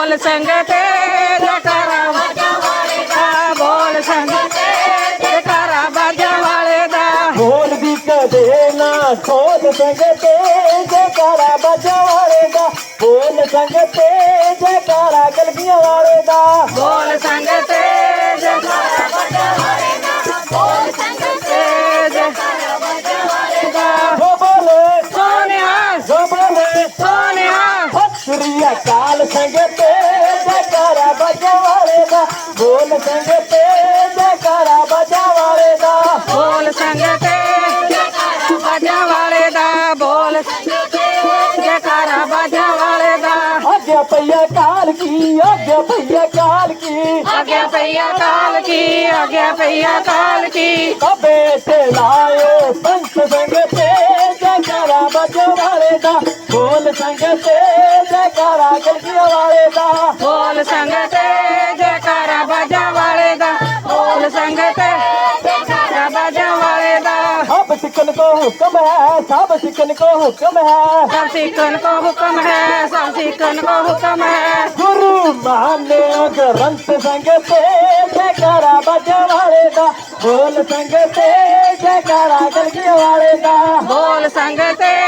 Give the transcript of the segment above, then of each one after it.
ਬੋਲ ਸੰਗਤੇ ਜਕਾਰਾ ਬਾਜਾ ਵਾਲੇ ਦਾ। ਬੋਲ ਸੰਗਤੇ ਜਕਾਰਾ ਬਾਜਾ ਵਾਲੇ ਦਾ। ਢੋਲ ਦੀ ਕਦੇ ਨਾ ਖੋਲ ਸੰਗਤੇ ਜੈਕਾਰਾ ਬੱਜਾ ਵਾਲੇ ਦਾ। ਬੋਲ ਸੰਗਤੇ ਜੈਕਾਰਾ ਕਲਗੀਆਂ ਵਾਲੇ ਦਾ। ਬੋਲ ਸੰਗਤੇ ਸੰਗਤੇ ਜੈਕਾਰਾ ਬੱਜਾ ਵਾਲੇ ਦਾ। ਬੋਲ ਸੰਗਤੇ ਜੈਕਾਰਾ ਬੱਜਾ ਵਾਲੇ ਦਾ। ਬੋਲ ਸੰਗਤੇ ਜਕਾਰਾ ਬਾਜਾ ਵਾਲੇ ਦਾ। ਬੋਲ ਸੰਗਤੇ ਜਕਾਰਾ ਬਾਜਾ ਵਾਲੇ ਦਾ। ਅੱਗੇ ਪਈਆ ਕਾਲ ਕੀ ਅੱਗੇ ਪਈਆ ਕਾਲ ਕੀ। ਆਗਿਆ ਪਈਆ ਕਾਲ ਕੀ ਆਗਿਆ ਪਈਆ ਕਾਲ ਕੀ। ਕਬੇ ਤੇ ਲਾਇਓ ਪੰਚ ਸੰਗਤੇ ਜੈਕਾਰਾ ਬੱਜਾ ਵਾਲੇ ਦਾ। ਬੋਲ ਸੰਗਤੇ ਜੈਕਾਰਾ ਕਲਗੀਆਂ ਵਾਲੇ ਦਾ ਬੋਲ ਸੰਗਤੇ ਜਕਾਰਾ ਬਾਜਾ ਵਾਲੇ ਦਾ ਬੋਲ ਸੰਗਤੇ ਜਕਾਰਾ ਬਾਜਾ ਵਾਲੇ ਦਾ ਸਭ ਸਿੱਖਣ ਕੋ ਹੁਕਮ ਹੈ ਸਭ ਸਿੱਖਣ ਕੋ ਹੁਕਮ ਹੈ ਸਭ ਸਿੱਖਣ ਕੋ ਹੁਕਮ ਹੈ ਸਭ ਸਿੱਖਣ ਕੋ ਹੁਕਮ ਹੈ ਗੁਰੂ ਮਾਨਿਓ ਗ੍ਰੰਥ ਸੰਗਤੇ ਜੈਕਾਰਾ ਬੱਜਾ ਵਾਲੇ ਦਾ ਬੋਲ ਸੰਗਤੇ ਜੈਕਾਰਾ ਕਲਗੀਆਂ ਵਾਲੇ ਦਾ ਬੋਲ ਸੰਗਤੇ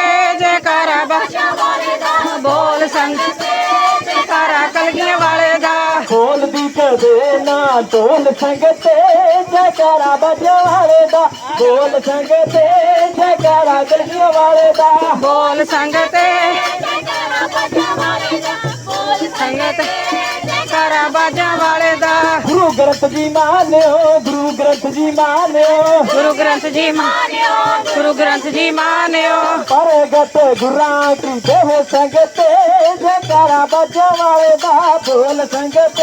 ਕਦੇ ਨਾ ਢੋਲ ਸੰਗਤੇ ਜੈਕਾਰਾ ਬੱਜਾ ਵਾਲੇ ਦਾ। ਬੋਲ ਸੰਗਤੇ ਜੈਕਾਰਾ ਕਲਗੀਆਂ ਵਾਲੇ ਦਾ। ਬੋਲ ਸੰਗਤੇ ਜਕਾਰਾ ਬਾਜਾ ਵਾਲੇ ਦਾ ਬੋਲ ਸੰਗਤੇ ਜਕਾਰਾ ਬਾਜਾ ਵਾਲੇ ਦਾ। ਗੁਰੂ ਗ੍ਰੰਥ ਜੀ ਮਾਨਿਓ ਗੁਰੂ ਗ੍ਰੰਥ ਜੀ ਮਾਨਿਓ। ਗੁਰੂ ਗ੍ਰੰਥ ਜੀ ਮਾਨਿਓ ਗੁਰੂ ਗ੍ਰੰਥ ਜੀ ਮਾਨਿਓ। ਪਰਗਟ ਗੁਰਾਂ ਕੀ ਦੇਹ ਸੰਗਤੇ ਜੈਕਾਰਾ ਬੱਜਾ ਵਾਲੇ ਦਾ, ਬੋਲ ਸੰਗਤ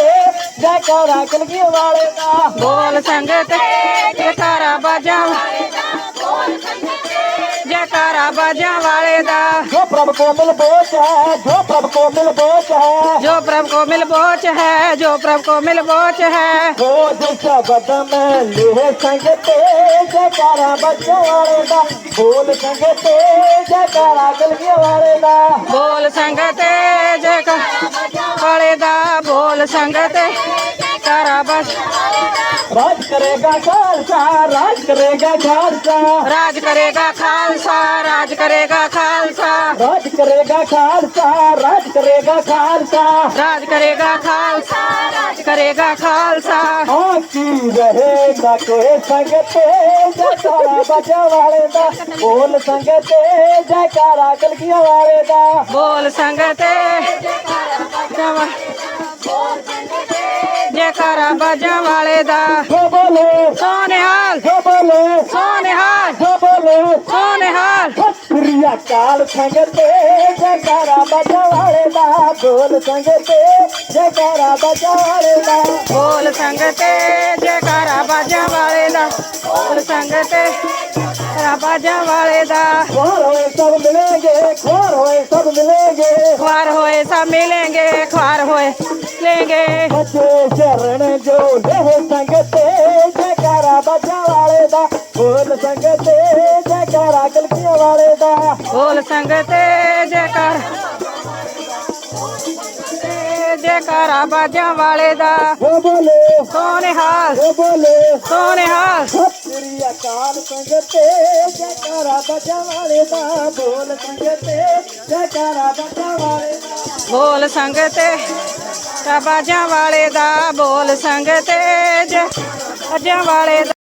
ਜੈਕਾਰਾ ਕਲਗੀਆਂ ਵਾਲੇ ਦਾ। ਬੋਲ ਸੰਗਤ ਜਕਾਰਾ ਬਾਜਾ ਵਾਲੇ ਦਾ, ਬੋਲ ਸੰਗਤ ਜਕਾਰਾ ਬਾਜਾ ਵਾਲੇ वेदा जो प्रभु को मिल बोच है जो प्रभु को मिल बोच है। जो प्रभु को मिल बोच है जो प्रभु को मिल बोच है। वो दिशा बदम लोहे संग तेज ते बच्चे वाले दा। बोल संग ते जकारा गलिया वाले दा। बोल संग ते जकारा वाले दा। बोल संग तेज करा बच्चे ਰਾਜ ਕਰੇਗਾ ਖਾਲਸਾ ਰਾਜ ਕਰੇਗਾ ਖਾਲਸਾ। ਰਾਜ ਕਰੇਗਾ ਖਾਲਸਾ ਰਾਜ ਕਰੇਗਾ ਖਾਲਸਾ। ਰਾਜ ਕਰੇਗਾ ਖਾਲਸਾ ਰਾਜ ਕਰੇਗਾ ਖਾਲਸਾ। ਰਾਜ ਕਰੇਗਾ ਖਾਲਸਾ ਰਾਜ ਕਰੇਗਾ ਖਾਲਸਾ। ਆਕੀ ਰਹੇਗਾ ਕੋਈ ਸੰਗਤੇ ਜਕਾਰਾ ਬਜਾ ਵਾਲੇ ਦਾ। ਬੋਲ ਸੰਗਤੇ ਜਕਾਰਾ ਕਲਗੀਆਂ ਵਾਲੇ ਦਾ। ਬੋਲ ਸੰਗਤੇ ਜਕਾਰਾ ਬਜਾ ਵਾਲੇ ਦਾ। कर बजवाले दा बोलो सोनिहाल बोले सोनिहाल बोले सोनिहाल प्रिया काल संगते जयकारा बजवाले दा बोल संगते जयकारा बजवाले दा बोल संगते ते बजा वाले ਸੰਗਤ ਰਾਬਾਜਾਂ ਵਾਲੇ ਦਾ। ਖੁਆਰ ਹੋਏ ਸਭ ਮਿਲेंगे ਖੁਆਰ ਹੋਏ ਸਭ ਮਿਲेंगे ਖੁਆਰ ਹੋਏ ਸਭ ਮਿਲेंगे ਖੁਆਰ ਹੋਏ ਲੈਂਗੇ ਬੱਚੇ ਚਰਨ ਜੋ ਲਹੇ ਸੰਗਤ ਜੈਕਾਰਾ ਬਾਜਾਂ ਵਾਲੇ ਦਾ। ਬੋਲ ਸੰਗਤ ਜੈਕਾਰਾ ਕਲਕੀਆਂ ਵਾਲੇ ਦਾ। ਬੋਲ ਸੰਗਤ ਜੈਕਾਰਾ ਜੈਕਾਰਾ ਬਾਜਾਂ ਵਾਲੇ ਦਾ। ਬੋਲ ਸੋਨੇਹਾਲ ਹੋ ਬੋਲੇ। ਸੋਨੇਹਾਲ ਸ੍ਰੀ ਅਕਾਲ ਸੰਗਤੇ ਜੈਕਾਰਾ ਬੱਜਾ ਵਾਲੇ ਦਾ ਬੋਲ ਸੰਗਤੇ ਜੈਕਾਰਾ ਬੱਜਾ ਵਾਲੇ ਦਾ। ਬੋਲ ਸੰਗਤੇ ਬਾਜਾਂ ਵਾਲੇ ਦਾ ਬੋਲ ਸੰਗਤੇ ਜੈ ਬਾਜਾਂ ਵਾਲੇ ਦਾ।